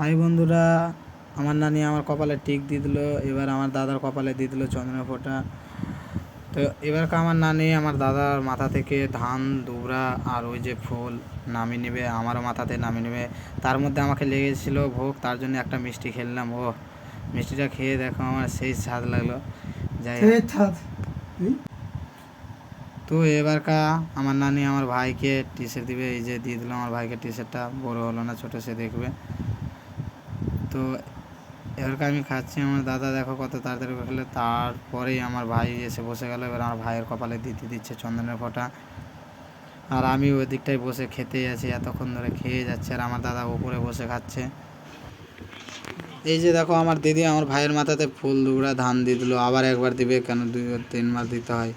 High বন্ধুরা আমার নানি আমার কপালে টিক দিয়ে দিল এবার আমার দাদার কপালে দিয়ে দিল চন্দনের ফোঁটা। তো এবারকে আমার নানি আমার দাদার মাথা থেকে ধান দুবরা আর ওই যে ফুল নামিয়ে নেবে আমারও মাথাতে নামিয়ে নেবে। তার মধ্যে আমাকে লেগেছিল ভোগ তার জন্য একটা মিষ্টি খেললাম। ও মিষ্টিটা খেয়ে দেখো আমার সেই স্বাদ লাগল। যাই? তো এবারকা আমার নানি আমার ভাইকে টি শার্ট দিবে এই যে দিয়ে দিল আমার ভাইকে টি। শার্টটা বড় হলো না ছোটো সে দেখবে। তো এবারকে আমি খাচ্ছি, আমার দাদা দেখো কত তাড়াতাড়ি খেলে। তারপরেই আমার ভাই এসে বসে গেল, এবার আমার ভাইয়ের কপালে দিতে দিচ্ছে চন্দনের ফোঁটা। আর আমি ওই দিকটায় বসে খেতে আছি, এতক্ষণ ধরে খেয়ে যাচ্ছে, আর আমার দাদা উপরে বসে খাচ্ছে। এই যে দেখো আমার দিদি, আমার ভাইয়ের মাথাতে ফুল দুবড়া ধান দিয়ে দিল, আবার একবার দিবে, কেন দুই, তিনবার দিতে হয়,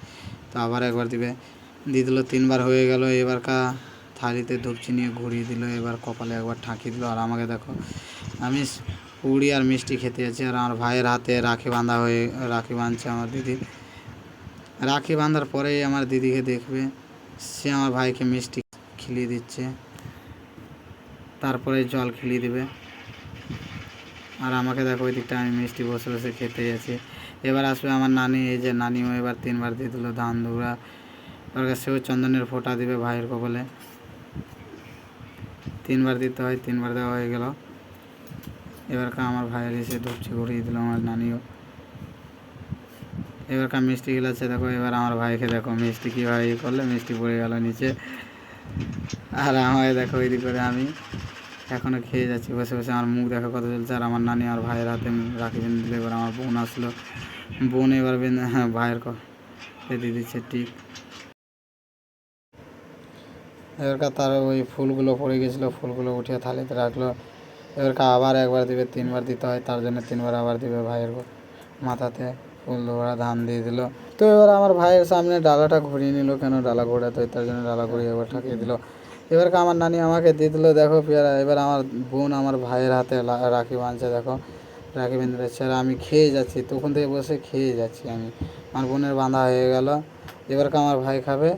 তো আবার একবার দিবে। দিয়ে দিল তিনবার হয়ে গেল, এবারকা থালিতে ধূপচি নিয়ে ঘুরিয়ে দিল, এবার কপালে একবার ঠাঁকি দিল। আর আমাকে দেখো, আমি পুরি আর মিষ্টি খেতে যাচ্ছি, আর আমার ভাইয়ের হাতে রাখি বাঁধা হয়ে, রাখি বাঁধছে আমার দিদি। রাখি বাঁধার পরেই আমার দিদিকে দেখবে, সে আমার ভাইকে মিষ্টি খিলিয়ে দিচ্ছে। তারপরে জল খিলিয়ে দেবে। আর আমাকে দেখো ওই দিকটা আমি মিষ্টি বসে বসে খেতে যাচ্ছি। এবার আসবে আমার নানি, এই যে নানিও এবার তিনবার দিয়ে দিল ধান দুবরা ওর কাছে সেও চন্দনের ফোঁটা দিবে ভাইয়ের কপালে। তিনবার দিতে হয়, তিনবার দেওয়া হয়ে গেল। এবারকার আমার ভাইয়ের এসে ধুপচি ঘুরিয়ে দিল আমার নানিও। এবারকার মিষ্টি খেলাচ্ছে দেখো, এবার আমার ভাইকে দেখো, মিষ্টি কীভাবে ইয়ে করলে, মিষ্টি পড়ে গেল নিচে। আর আমাকে দেখো, ওই করে আমি এখনও খেয়ে যাচ্ছি, বসে বসে আমার মুখ দেখো কত চলছে আর আমার নানি আর ভাইয়ের হাতে রাখি বেঁধে এবার আমার বোন আসলো। বোন এবার বেঁধে হ্যাঁ ভাইয়ের ক বেঁধে দিচ্ছে ঠিক। এবারকার তার ওই ফুলগুলো পড়ে গেছিল, ফুলগুলো উঠিয়ে থালিতে রাখল। এবারকার আবার একবার দিবে, তিনবার দিতে হয়, তার জন্য তিনবার আবার দিবে ভাইয়ের মাথাতে ফুল ধরা ধান দিয়ে দিল। তো এবার আমার ভাইয়ের সামনে ডালাটা ঘুরিয়ে নিল, কেন ডালা ঘোরাতে হয় তার জন্য ডালা ঘুরিয়ে এবার ঠাকিয়ে দিল। এবারকে আমার নানি আমাকে দিয়ে দিল, দেখো পেয়ারা, এবার আমার বোন আমার ভাইয়ের হাতে রাখি বাঁধছে, দেখো। রাখি বেঁধে দিচ্ছে আর আমি খেয়ে যাচ্ছি, তখন থেকে বসে খেয়ে যাচ্ছি আমি। আমার বোনের বাঁধা হয়ে গেল। এবারকে আমার ভাই খাবে।